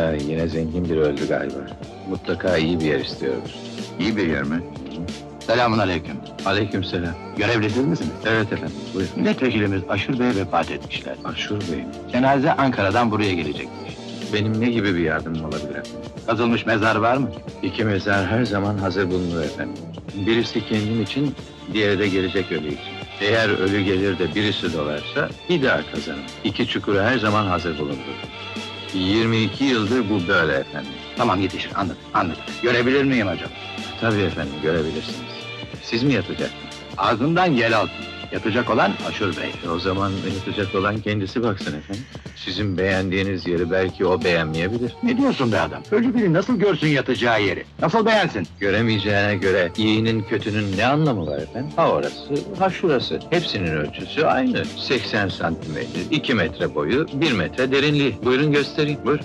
Ha, yine zengin biri öldü galiba. Mutlaka iyi bir yer istiyordur. İyi bir yer mi? Selamun aleyküm. Aleykümselam. Görevlisiz misiniz? Evet efendim, buyurun. Milletvekilimiz Aşır Bey vefat etmişler. Aşur Bey, Cenaze Ankara'dan buraya gelecekmiş. benim ne gibi bir yardımım olabilir efendim? Kazılmış mezar var mı? İki mezar her zaman hazır bulunur efendim. Birisi kendim için, diğeri de gelecek ölü için. Eğer ölü gelir de birisi dolarsa bir daha kazanım. İki çukuru her zaman hazır bulundur. 22 yıldır bu böyle efendim. Tamam yetişir, anladım, anladım. Görebilir miyim acaba? Tabii efendim, görebilirsiniz. Siz mi yatacaksınız? Ağzından yel altın. Yatacak olan Aşır Bey. E, O zaman yatacak olan kendisi baksın efendim. Sizin beğendiğiniz yeri belki o beğenmeyebilir. Ne diyorsun be adam? Ölü biri nasıl görsün yatacağı yeri? Nasıl beğensin? Göremeyeceğine göre iyinin kötünün ne anlamı var efendim? Ha orası, ha şurası. Hepsinin ölçüsü aynı. 80 santimetre, 2 metre boyu, 1 metre derinliği. Buyurun göstereyim. Buyur.